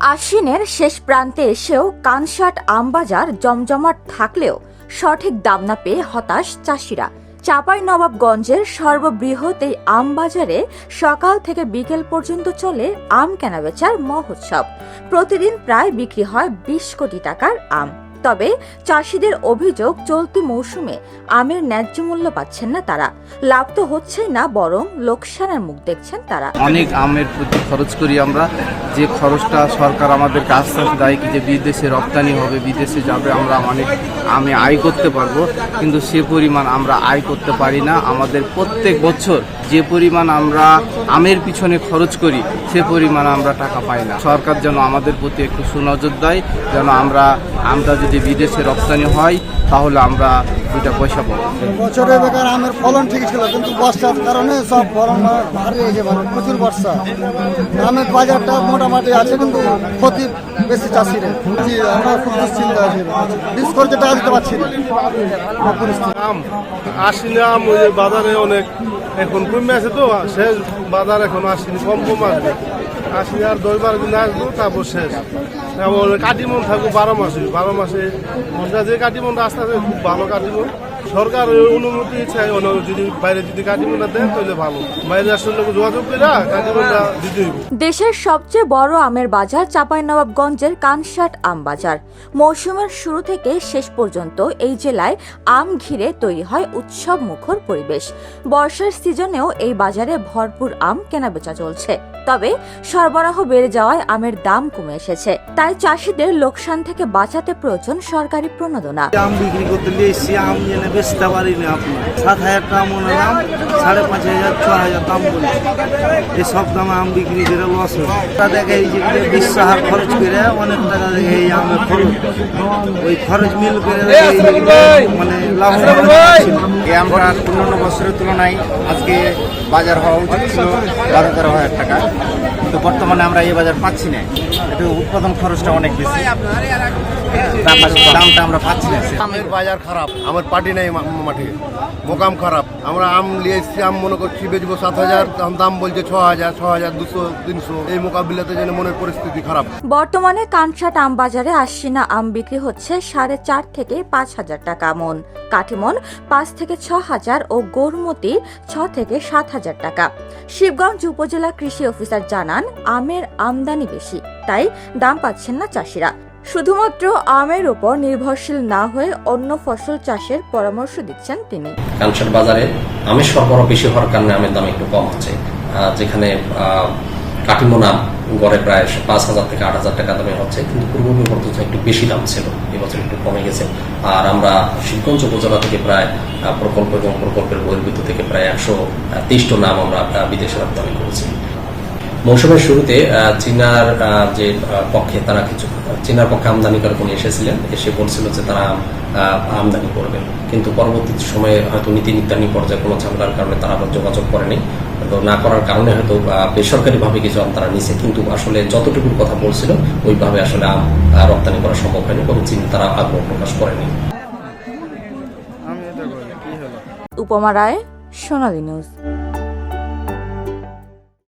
আশ্বিনের শেষ প্রান্তে এসেও কানসাট আমবাজার জমজমাট থাকলেও সঠিক দাম না পেয়ে হতাশ চাষিরা। চাপাই নবাবগঞ্জের সর্ববৃহৎ এই আম বাজারে সকাল থেকে বিকেল পর্যন্ত চলে আম কেনাবেচার মহোৎসব। প্রতিদিন প্রায় বিক্রি হয় বিশ কোটি টাকার আম। তবে চাষিদের অভিযোগ, চলতি মৌসুমে আমের ন্যায্য মূল্য পাচ্ছেন না তারা। লাভ তো হচ্ছেই না, বরং লোকসানের মুখ দেখছেন তারা। অনেক আমের প্রতি খরচ করি আমরা। যে খরচটা সরকার আমাদের আস্তে দেয় কি যে বিদেশে রপ্তানি হবে, বিদেশে যাবে আমরা অনেক আমে আয় করতে পারব। কিন্তু সে পরিমাণ আমরা আয় করতে পারি না। আমাদের প্রত্যেক বছর যে পরিমাণ আমরা আমের পিছনে খরচ করি সে পরিমাণ আমরা টাকা পাই না। সরকার যেন আমাদের প্রতি একটু সুনজর দেয় যেন আমরা আমটা যদি বিদেশে রপ্তানি হয় তাহলে আমরা দুইটা পয়সা পাবো। বছরে বেকার আমের ফলন ঠিক ছিল কিন্তু বর্ষার কারণে সব ফলন হারিয়েছে মানে প্রচুর বর্ষা। আমের বাজারটা মোটামুটি আছে কিন্তু ক্ষতি বেশি চাষিরে। জি আমরা খুব দুশ্চিন্তা আছি বীজ খরচে টাকা দিতে পারছি না। আমার আম আসিনি আম ওই বাজারে অনেক এখন কমে আছে তো শেষ বাজার এখন আসিনি কম কম আসবে আসি আর দশ বারো দিন আসব, তারপর শেষ। তারপর কাটিমন থাকব বারো মাসে। বারো মাসে মশলা যে কাটিমন আস্তে আস্তে, খুব ভালো কাটিমন। সরকার অনুমতি চাই যদি বাইরে যদি কাটিমনটা দেয় তাহলে ভালো। বাইরে আসলে যোগাযোগ করে কাটিমনটা দিতে দেশের সবচেয়ে বড় আমের বাজার চাঁপাইনবাবগঞ্জের কানসাট আম বাজার। মৌসুমের শুরু থেকে শেষ পর্যন্ত এই জেলায় আম ঘিরে তৈরি হয় উৎসব মুখর পরিবেশ। বর্ষার সিজনেও এই বাজারে ভরপুর আম কেনাবেচা চলছে। তবে সরবরাহ বেড়ে যাওয়ায় আমের দাম কমে এসেছে। তাই চাষিদের লোকসান থেকে বাঁচাতে প্রয়োজন সরকারি প্রণোদনা। আম বিক্রি করতে গিয়েছি আম জেনে বেচতে পারি না আপনার। সাত হাজার টাকা মনে দাম সাড়ে পাঁচ হাজার ছ হাজার দাম বলছে এই সব দামে আম বিক্রি করে লস হয়। তা দেখে এই যেগুলো বিশ হাজার খরচ করে অনেক টাকা দেখে এই আমের খরচ। ওই খরচ মিল করে মানে লাভ এই আমরা অন্যান্য বছরের তুলনায় আজকে বাজার হওয়া উচিত ছিল বারো তেরো হাজার টাকা। কিন্তু বর্তমানে আমরা এই বাজার পাচ্ছি না। এটা উৎপাদন খরচটা অনেক বেশি। দামটা আমরা পাচ্ছি না। বাজার খারাপ। আমার পার্টি নাই মাঠে। মোকাম খারাপ। আমরা আম নিয়ে এসেছি, আম মনে করছি বেচবো সাত হাজার দাম বলছে ছ হাজার ছ হাজার দুশো, তিনশো। এই মোকাবিলাতে যেন মনের পরিস্থিতি খারাপ। বর্তমানে কানসাট আম বাজারে আশ্বিনা আম বিক্রি হচ্ছে সাড়ে চার থেকে পাঁচ হাজার টাকা মন, কাঠিমন পাঁচ থেকে ছ হাজার ও গোরমতি ছ থেকে সাত হাজার টাকা। শিবগঞ্জ উপজেলা কৃষি অফিসার জানান, আমের আমদানি বেশি, তাই দাম পাচ্ছেন না চাষিরা। শুধুমাত্র আমের উপর নির্ভরশীল না হয়ে অন্য ফসল চাষের পরামর্শ দিচ্ছেন তিনি। কানসার বাজারে আমের সরবরাহ বেশি হওয়ার কারণে আমের দাম একটু কম হচ্ছে। যেখানে কাটিমোনা গড়ে প্রায় পাঁচ হাজার থেকে আট হাজার টাকা দামে হচ্ছে, কিন্তু পূর্ব একটু বেশি দাম ছিল, এবছর একটু কমে গেছে। আর আমরা শিবগঞ্জ উপজেলা থেকে প্রায় প্রকল্প এবং প্রকল্পের বহির্ভূত থেকে প্রায় একশো তেইশটা নাম আমরা বিদেশে রপ্তানি করেছি। মৌসুমের শুরুতে চীনার যে পক্ষে তারা কিছু চীনার পক্ষে আমদানিকারক উনি এসেছিলেন এসে বলছিল যে তারা আহ, আমদানি করবেন কিন্তু পরবর্তী সময়ে হয়তো নীতি নির্ধারণী পর্যায়ে কোনো ঝামেলার কারণে তারা আবার যোগাযোগ করেনি। তো না করার কারণে হয়তো বেসরকারি ভাবে কিছু আম তারা নিছে। কিন্তু আসলে যতটুকু কথা বলছিল ওইভাবে আসলে আম রপ্তানি করা সম্ভব হয়নি এবং চীন তারা আগ্রহ প্রকাশ করেনি। উপমা রায় সোনালী নিউজ।